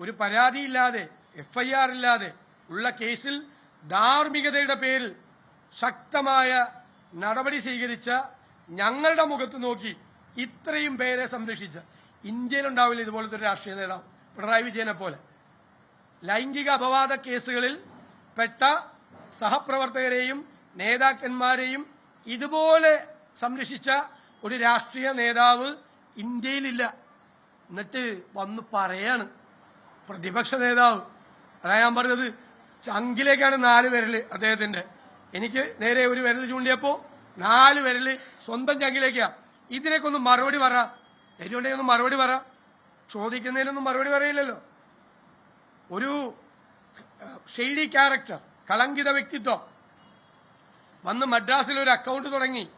ഒരു പരാതിയില്ലാതെ എഫ്ഐആർ ഇല്ലാതെ ഉള്ള കേസിൽ ധാർമ്മികതയുടെ പേരിൽ ശക്തമായ നടപടി സ്വീകരിച്ച ഞങ്ങളുടെ മുഖത്ത് നോക്കി ഇത്രയും പേരെ സംരക്ഷിച്ച ഇന്ത്യയിലുണ്ടാവില്ല ഇതുപോലത്തെ ഒരു രാഷ്ട്രീയ നേതാവ് പിണറായി വിജയനെ പോലെ. ലൈംഗിക അപവാദ കേസുകളിൽ പെട്ട സഹപ്രവർത്തകരെയും നേതാക്കന്മാരെയും ഇതുപോലെ സംരക്ഷിച്ച ഒരു രാഷ്ട്രീയ നേതാവ് ഇന്ത്യയിലില്ല. എന്നിട്ട് വന്ന് പറയാണ്. പ്രതിപക്ഷ നേതാവ് അതാ ഞാൻ പറഞ്ഞത് ചങ്കിലേക്കാണ് നാല് വിരൽ അദ്ദേഹത്തിന്റെ. എനിക്ക് നേരെ ഒരു വിരൽ ചൂണ്ടിയപ്പോ നാല് വിരൽ സ്വന്തം ചങ്കിലേക്കാ. ഇതിനൊക്കെ മറുപടി പറ. ധൈര്യമുണ്ടെങ്കിൽ ഒന്ന് മറുപടി പറ. ചോദിക്കുന്നതിനൊന്നും മറുപടി പറയില്ലല്ലോ. ഒരു ഷെയ്ഡി ക്യാരക്ടർ കളങ്കിത വ്യക്തിത്വം. വന്ന് മദ്രാസിൽ ഒരു അക്കൗണ്ട് തുടങ്ങി.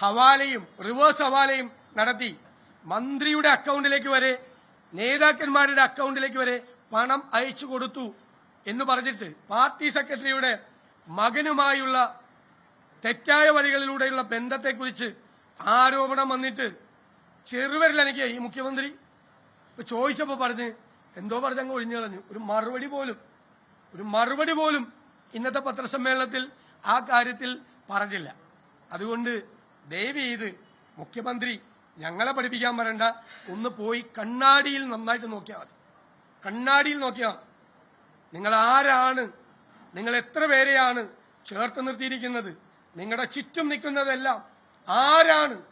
ഹവാലയും റിവേഴ്സ് ഹവാലയും നടത്തി. മന്ത്രിയുടെ അക്കൗണ്ടിലേക്ക് വരെ നേതാക്കന്മാരുടെ അക്കൗണ്ടിലേക്ക് വരെ പണം അയച്ചു കൊടുത്തു എന്ന് പറഞ്ഞിട്ട് പാർട്ടി സെക്രട്ടറിയുടെ മകനുമായുള്ള തെറ്റായ വഴികളിലൂടെയുള്ള ബന്ധത്തെക്കുറിച്ച് ആരോപണം വന്നിട്ട് ചെറുവരിൽ എനിക്ക് ഈ മുഖ്യമന്ത്രി ചോദിച്ചപ്പോൾ ചോദിച്ചപ്പോ പറഞ്ഞ് എന്തോ പറഞ്ഞങ്ങ് ഒഴിഞ്ഞു കളഞ്ഞു. ഒരു മറുപടി പോലും ഒരു മറുപടി പോലും ഇന്നത്തെ പത്രസമ്മേളനത്തിൽ ആ കാര്യത്തിൽ പറഞ്ഞില്ല. അതുകൊണ്ട് ദയവ് ചെയ്ത് മുഖ്യമന്ത്രി ഞങ്ങളെ പഠിപ്പിക്കാൻ വരണ്ട ഒന്ന് പോയി കണ്ണാടിയിൽ നന്നായിട്ട് നോക്കിയാൽ മതി. കണ്ണാടിയിൽ നോക്കിയാൽ നിങ്ങൾ ആരാണ് നിങ്ങൾ എത്ര പേരെയാണ് ചേർത്ത് നിർത്തിയിരിക്കുന്നത്? നിങ്ങളുടെ ചുറ്റും നിൽക്കുന്നതെല്ലാം ആരാണ്?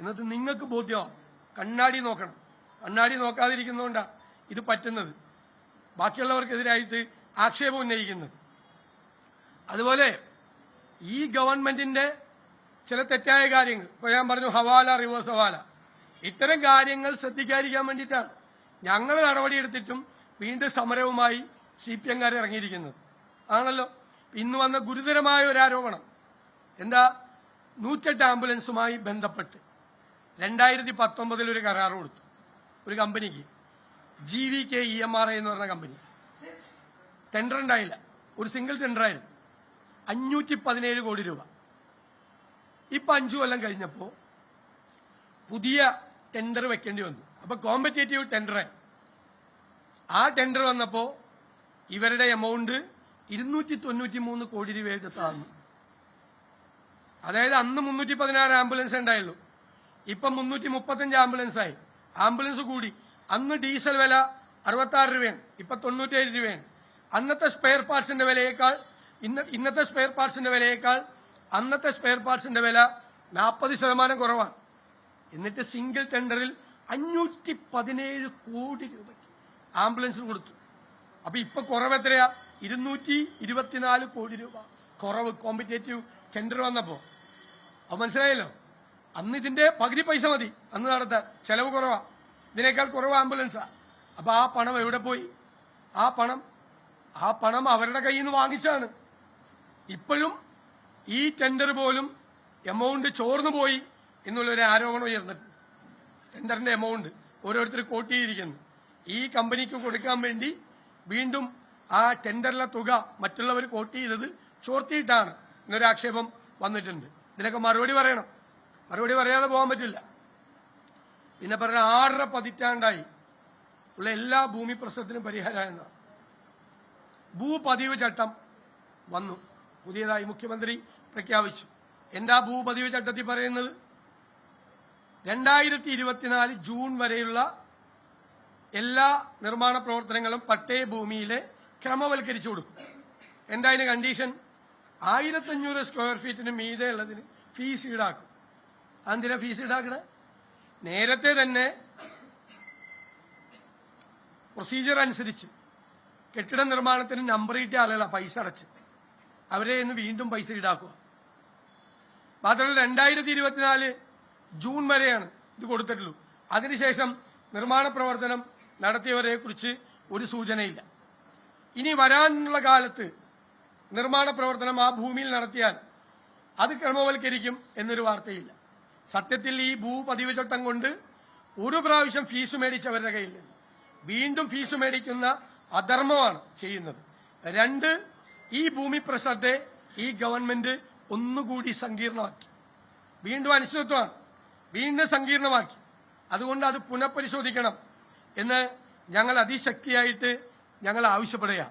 എന്നത് നിങ്ങൾക്ക് ബോധ്യമാണ് കണ്ണാടി നോക്കണം. കണ്ണാടി നോക്കാതിരിക്കുന്നതുകൊണ്ടാണ് ഇത് പറ്റുന്നത്. ബാക്കിയുള്ളവർക്കെതിരായിട്ട് ആക്ഷേപം ഉന്നയിക്കുന്നത്. അതുപോലെ ഈ ഗവൺമെന്റിന്റെ ചില തെറ്റായ കാര്യങ്ങൾ. ഇപ്പൊ ഞാൻ പറഞ്ഞു ഹവാല റിവേഴ്സ് ഹവാല. ഇത്തരം കാര്യങ്ങൾ ശ്രദ്ധിക്കാതിരിക്കാൻ വേണ്ടിയിട്ടാണ് ഞങ്ങൾ നടപടിയെടുത്തിട്ടും വീണ്ടും സമരവുമായി സി പി എംകാർ ഇറങ്ങിയിരിക്കുന്നത്. ആണല്ലോ? ഇന്ന് വന്ന ഗുരുതരമായ ഒരു ആരോപണം. എന്താ? നൂറ്റെട്ട് ആംബുലൻസുമായി ബന്ധപ്പെട്ട് രണ്ടായിരത്തി പത്തൊമ്പതിൽ ഒരു കരാർ കൊടുത്തു. ഒരു കമ്പനിക്ക്. G V K E M R I എന്ന് പറഞ്ഞ കമ്പനി. ടെൻഡർ ഉണ്ടായില്ല. ഒരു സിംഗിൾ ടെൻഡർ ആയിരുന്നു. അഞ്ഞൂറ്റി പതിനേഴ് കോടി രൂപ. ഇപ്പൊ അഞ്ചു കൊല്ലം കഴിഞ്ഞപ്പോ പുതിയ ടെൻഡർ വെക്കേണ്ടി വന്നു. അപ്പൊ കോമ്പറ്റേറ്റീവ് ടെൻഡറായി ആ ടെൻഡർ വന്നപ്പോ ഇവരുടെ എമൗണ്ട് ഇരുന്നൂറ്റി തൊണ്ണൂറ്റി മൂന്ന് കോടി രൂപയായിട്ട് താന്നു. അതായത് അന്ന് മുന്നൂറ്റി പതിനാറ് ആംബുലൻസ് ഉണ്ടായുള്ളൂ ഇപ്പൊ മുന്നൂറ്റി മുപ്പത്തഞ്ച് ആംബുലൻസ് ആയി. ആംബുലൻസ് കൂടി. അന്ന് ഡീസൽ വില അറുപത്തി രൂപയാണ്. ഇപ്പൊ തൊണ്ണൂറ്റേഴ് രൂപയാണ്. അന്നത്തെ സ്പെയർ പാർട്സിന്റെ വിലയേക്കാൾ ഇന്ന ഇന്നത്തെ സ്പെയർ പാർട്സിന്റെ വിലയേക്കാൾ അന്നത്തെ സ്പെയർ പാർട്സിന്റെ വില നാൽപ്പത് ശതമാനം കുറവാണ്. എന്നിട്ട് സിംഗിൾ ടെൻഡറിൽ അഞ്ഞൂറ്റി പതിനേഴ് കോടി രൂപയ്ക്ക് ആംബുലൻസിന് കൊടുത്തു. അപ്പൊ ഇപ്പൊ കുറവ് എത്രയാ? ഇരുന്നൂറ്റി ഇരുപത്തിനാല് കോടി രൂപ. കുറവ് കോമ്പറ്റേറ്റീവ് ടെൻഡർ വന്നപ്പോ. അപ്പൊ മനസ്സിലായല്ലോ? അന്ന് ഇതിന്റെ പകുതി പൈസ മതി. അന്ന് നടത്താൻ ചെലവ് കുറവാ. ഇതിനേക്കാൾ കുറവ് ആംബുലൻസാ. അപ്പൊ ആ പണം എവിടെ പോയി? ആ പണം ആ പണം അവരുടെ കയ്യിൽ നിന്ന് വാങ്ങിച്ചാണ് ഇപ്പോഴും ഈ ടെൻഡർ പോലും എമൗണ്ട് ചോർന്നു പോയി. എന്നുള്ളൊരു ആരോപണം ഉയർന്നിട്ടുണ്ട്. ടെൻഡറിന്റെ എമൗണ്ട് ഓരോരുത്തർ കോട്ട് ചെയ്തിരിക്കുന്നു ഈ കമ്പനിക്ക് കൊടുക്കാൻ വേണ്ടി വീണ്ടും ആ ടെൻഡറിലെ തുക മറ്റുള്ളവർ കോട്ട് ചെയ്തത് ചോർത്തിയിട്ടാണ് എന്നൊരു ആക്ഷേപം വന്നിട്ടുണ്ട്. ഇതിനൊക്കെ മറുപടി പറയണം. മറുപടി പറയാതെ പോകാൻ പറ്റില്ല. പിന്നെ പറഞ്ഞ ആറര പതിറ്റാണ്ടായി ഉള്ള എല്ലാ ഭൂമി പ്രശ്നത്തിനും പരിഹാരം ഭൂപതിവ് ചട്ടം വന്നു. പുതിയതായി മുഖ്യമന്ത്രി പ്രഖ്യാപിച്ചു. എന്താ ഭൂപതിവ് ചട്ടത്തിൽ പറയുന്നത്? രണ്ടായിരത്തി ഇരുപത്തിനാല് ജൂൺ വരെയുള്ള എല്ലാ നിർമ്മാണ പ്രവർത്തനങ്ങളും പട്ടയ ഭൂമിയിലെ ക്രമവൽക്കരിച്ചു കൊടുക്കും. എന്താ അതിന് കണ്ടീഷൻ ആയിരത്തഞ്ഞൂറ് സ്ക്വയർ ഫീറ്റിന് മീതെ ഉള്ളതിന് ഫീസ് ഈടാക്കും. അതെന്തിനാ ഫീസ് ഈടാക്കണേ? നേരത്തെ തന്നെ പ്രൊസീജിയർ അനുസരിച്ച് കെട്ടിട നിർമ്മാണത്തിന് നമ്പർ കിട്ടിയ ആളുകളാ പൈസ അടച്ച്. അവരെ ഇന്ന് വീണ്ടും പൈസ ഈടാക്കുക. മാത്രമല്ല രണ്ടായിരത്തി ഇരുപത്തിനാല് ജൂൺ വരെയാണ് ഇത് കൊടുത്തിട്ടുള്ളൂ. അതിനുശേഷം നിർമ്മാണ പ്രവർത്തനം നടത്തിയവരെ കുറിച്ച് ഒരു സൂചനയില്ല. ഇനി വരാനുള്ള കാലത്ത് നിർമ്മാണ പ്രവർത്തനം ആ ഭൂമിയിൽ നടത്തിയാൽ അത് ക്രമവൽക്കരിക്കും എന്നൊരു വാർത്തയില്ല. സത്യത്തിൽ ഈ ഭൂപതിവ് ചട്ടം കൊണ്ട് ഒരു പ്രാവശ്യം ഫീസ് മേടിച്ചവരുടെ കയ്യിൽ നിന്ന് വീണ്ടും ഫീസ് മേടിക്കുന്ന അധർമ്മമാണ് ചെയ്യുന്നത്. രണ്ട് ഈ ഭൂമി പ്രശ്നത്തെ ഈ ഗവൺമെന്റ് ഒന്നുകൂടി സങ്കീർണമാക്കി. വീണ്ടും അനിശ്ചിതത്വമാണ്. വീണ്ടും സങ്കീർണമാക്കി. അതുകൊണ്ട് അത് പുനഃപരിശോധിക്കണം എന്ന് ഞങ്ങൾ അതിശക്തിയായിട്ട് ഞങ്ങൾ ആവശ്യപ്പെടുക